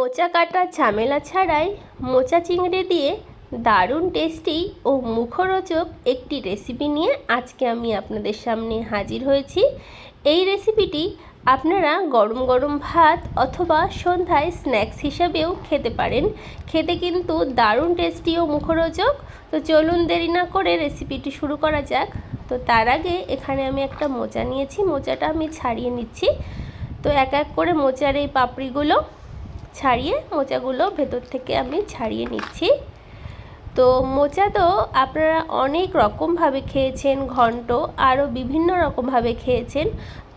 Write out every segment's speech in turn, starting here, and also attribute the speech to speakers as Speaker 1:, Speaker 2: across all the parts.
Speaker 1: মোচা কাটা ঝামেলা ছাড়াই মোচা চিংড়ি দিয়ে দারুণ টেস্টি ও মুখরোচক একটি রেসিপি নিয়ে আজকে আমি আপনাদের সামনে হাজির হয়েছি। এই রেসিপিটি আপনারা গরম গরম ভাত অথবা সন্ধ্যায় স্ন্যাক্স হিসাবেও খেতে পারেন। খেতে কিন্তু দারুণ টেস্টি ও মুখরোচক। তো চলুন দেরি না করে রেসিপিটি শুরু করা যাক। তো তার আগে এখানে আমি একটা মোচা নিয়েছি। মোচাটা আমি ছাড়িয়ে নিচ্ছি। তো এক এক করে মোচার এই পাপড়িগুলো ছাড়িয়ে মোচাগুলো ভেতর থেকে আমি ছাড়িয়ে নিচ্ছি। তো মোচা তো আপনারা অনেক রকমভাবে খেয়েছেন, ঘন্ট আরও বিভিন্ন রকমভাবে খেয়েছেন।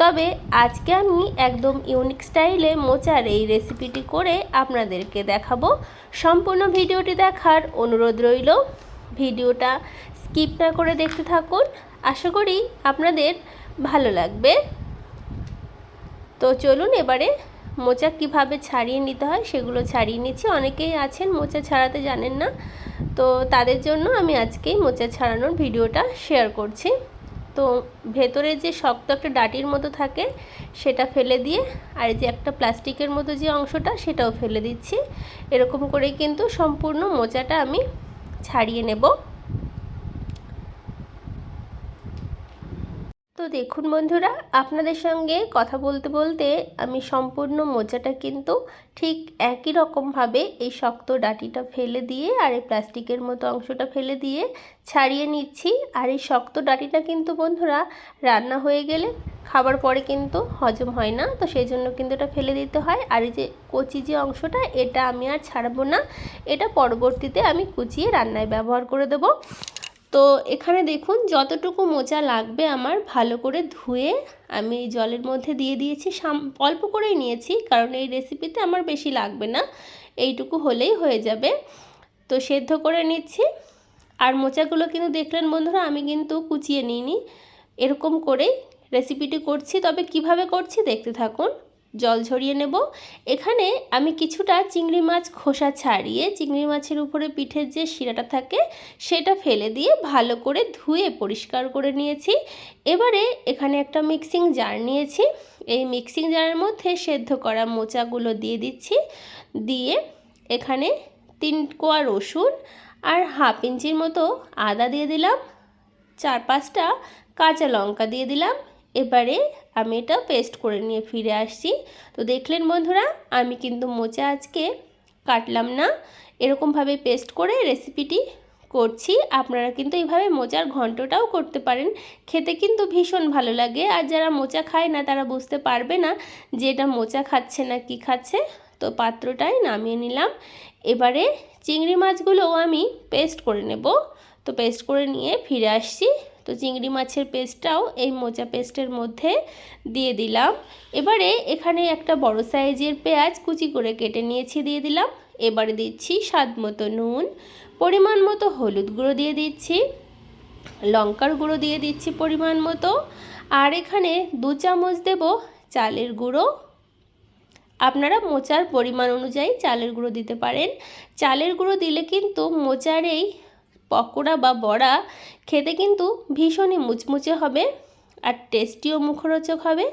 Speaker 1: তবে আজকে আমি একদম ইউনিক স্টাইলে মোচার এই রেসিপিটি করে আপনাদেরকে দেখাবো। সম্পূর্ণ ভিডিওটি দেখার অনুরোধ রইল। ভিডিওটা স্কিপ না করে দেখতে থাকুন। আশা করি আপনাদের ভালো লাগবে। তো চলুন এবারে মোচা কীভাবে ছাড়িয়ে নিতে হয় সেগুলো ছাড়িয়ে নিচ্ছি। অনেকেই আছেন মোচা ছাড়াতে জানেন না। তো তাদের জন্য আমি আজকেই মোচা ছাড়ানোর ভিডিওটা শেয়ার করছি। তো ভেতরে যে শক্ত একটা ডাটির মতো থাকে, সেটা ফেলে দিয়ে আর যে একটা প্লাস্টিকের মতো যে অংশটা, সেটাও ফেলে দিচ্ছি। এরকম করেই কিন্তু সম্পূর্ণ মোচাটা আমি ছাড়িয়ে নেব। তো দেখুন বন্ধুরা, আপনাদের সঙ্গে কথা বলতে বলতে আমি সম্পূর্ণ মোচাটা কিন্তু ঠিক একই রকমভাবে এই শক্ত ডাটিটা ফেলে দিয়ে আর এই প্লাস্টিকের মতো অংশটা ফেলে দিয়ে ছাড়িয়ে নিচ্ছি। আর এই শক্ত ডাটিটা কিন্তু বন্ধুরা রান্না হয়ে গেলে খাবার পরে কিন্তু হজম হয় না, তো সেই জন্য কিন্তু এটা ফেলে দিতে হয়। আর এই যে কচি যে অংশটা, এটা আমি আর ছাড়বো না। এটা পরবর্তীতে আমি কুচিয়ে রান্নায় ব্যবহার করে দেবো। তো এখানে দেখুন, যতটুকু মোচা লাগবে আমার, ভালো করে ধুয়ে আমি জলের মধ্যে দিয়ে দিয়েছি। অল্প করেই নিয়েছি, কারণ এই রেসিপিতে আমার বেশি লাগবে না। এইটুকু হলেই হয়ে যাবে। তো সেদ্ধ করে নিচ্ছি। আর মোচাগুলো কিন্তু দেখলেন বন্ধুরা, আমি কিন্তু কুচিয়ে নিইনি। এরকম করেই রেসিপিটি করছি। তবে কীভাবে করছি দেখতে থাকুন। জল ঝরিয়ে নেব। এখানে আমি কিছুটা চিংড়ি মাছ খোসা ছাড়িয়ে চিংড়ি মাছের উপরে পিঠের যে শিরাটা থাকে সেটা ফেলে দিয়ে ভালো করে ধুয়ে পরিষ্কার করে নিয়েছি। এবারে এখানে একটা মিক্সিং জার নিয়েছি। এই মিক্সিং জারের মধ্যে সেদ্ধ করা মোচাগুলো দিয়ে দিচ্ছি। দিয়ে এখানে তিন কোয়া রসুন আর হাফ ইঞ্চির মতো আদা দিয়ে দিলাম। চার পাঁচটা কাঁচা লঙ্কা দিয়ে দিলাম। এবারে আমি এটা পেস্ট করে নিয়ে ফিরে আসছি। তো দেখলেন বন্ধুরা, আমি কিন্তু মোচা আজকে কাটলাম না। এরকমভাবে পেস্ট করে রেসিপিটি করছি। আপনারা কিন্তু এইভাবে মোচার ঘন্টটাও করতে পারেন। খেতে কিন্তু ভীষণ ভালো লাগে। আর যারা মোচা খায় না, তারা বুঝতে পারবে না যে এটা মোচা খাচ্ছে না, কি খাচ্ছে। তো পাত্রটাই নামিয়ে নিলাম। এবারে চিংড়ি মাছগুলোও আমি পেস্ট করে নেব। তো পেস্ট করে নিয়ে ফিরে আসছি। তো চিংড়ি মাছের পেস্টটাও এই মোচা পেস্টের মধ্যে দিয়ে দিলাম। এবারে এখানে একটা বড় সাইজের পেঁয়াজ কুচি করে কেটে নিয়েছি দিয়ে দিলাম। এবারে দিচ্ছি স্বাদ মতো নুন, পরিমাণ মতো হলুদ গুঁড়ো দিয়ে দিচ্ছি, লঙ্কার গুঁড়ো দিয়ে দিচ্ছি পরিমাণ মতো, আর এখানে দু চামচ দেব চালের গুঁড়ো। আপনারা মোচার পরিমাণ অনুযায়ী চালের গুঁড়ো দিতে পারেন। চালের গুঁড়ো দিলে কিন্তু মোচার এই পকোড়া বা বড়া খেতে কিন্তু ভীষণই মুচমুচে হবে আর টেস্টিও মুখরোচক হবে।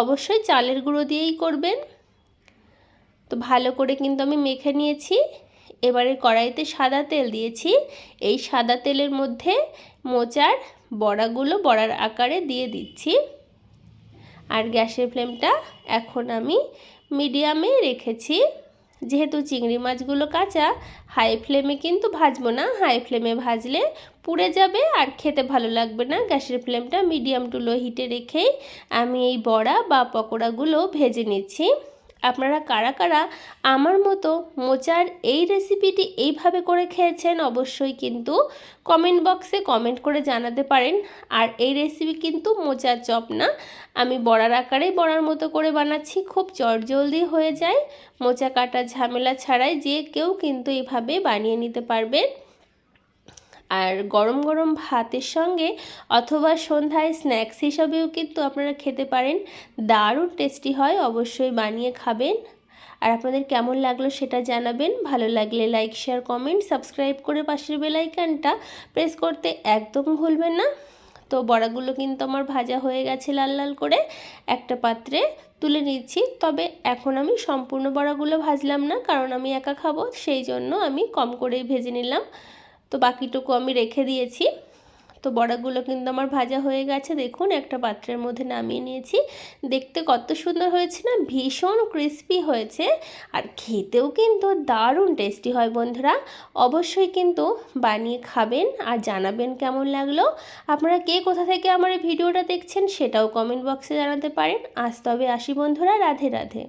Speaker 1: অবশ্যই চালের গুঁড়ো দিয়েই করবেন। তো ভালো করে কিন্তু আমি মেখে নিয়েছি। এবারে কড়াইতে সাদা তেল দিয়েছি। এই সাদা তেলের মধ্যে মোচার বড়াগুলো বড়ার আকারে দিয়ে দিচ্ছি। আর গ্যাসের ফ্লেমটা এখন আমি মিডিয়ামে রেখেছি। যেহেতু চিংড়ি মাছগুলো কাঁচা হাই ফ্লেমে কিন্তু ভাজবো না। হাই ফ্লেমে ভাজলে পুড়ে যাবে আর খেতে ভালো লাগবে না। গ্যাসের ফ্লেমটা মিডিয়াম টু লো হিটে রেখেই আমি এই বড়া বা পকোড়াগুলো ভেজে নিচ্ছি। আপনারা কারা কারা আমার মতো মোচার এই রেসিপিটি এইভাবে করে খেয়েছেন অবশ্যই কিন্তু কমেন্ট বক্সে কমেন্ট করে জানাতে পারেন। আর এই রেসিপি কিন্তু মোচার চপ না। আমি বড়ার আকারেই বড়ার মতো করে বানাচ্ছি, খুব চটজলদি হয়ে যায়। মোচা কাটা ঝামেলা ছাড়াই যে কেউ কিন্তু এইভাবে বানিয়ে নিতে পারবেন। আর গরম গরম ভাতের সঙ্গে অথবা সন্ধ্যায় স্ন্যাক্স হিসাবেও কিন্তু আপনারা খেতে পারেন। দারুণ টেস্টি হয়, অবশ্যই বানিয়ে খাবেন। আর আপনাদের কেমন লাগল সেটা জানাবেন। ভালো লাগলে লাইক শেয়ার কমেন্ট সাবস্ক্রাইব করে পাশের বেলাইকানটা প্রেস করতে একদম ভুলবেন না। তো বড়াগুলো কিন্তু আমার ভাজা হয়ে গেছে লাল লাল করে। একটা পাত্রে তুলে নিচ্ছি। তবে এখন আমি সম্পূর্ণ বড়াগুলো ভাজলাম না, কারণ আমি একা খাব, সেই জন্য আমি কম করেই ভেজে নিলাম। তো বাকিটুকু আমি রেখে দিয়েছি। তো বড়াগুলো কিন্তু আমার ভাজা হয়ে গেছে। দেখুন, একটা পাত্রের মধ্যে নামিয়ে নিয়েছি। দেখতে কত সুন্দর হয়েছে না? ভীষণ ক্রিস্পি হয়েছে। আর খেতেও কিন্তু দারুণ টেস্টি হয় বন্ধুরা। অবশ্যই কিন্তু বানিয়ে খাবেন আর জানাবেন কেমন লাগল। আপনারা কে কোথা থেকে আমার এই ভিডিওটা দেখছেন সেটাও কমেন্ট বক্সে জানাতে পারেন। আজ তবে আসি বন্ধুরা, রাধে রাধে।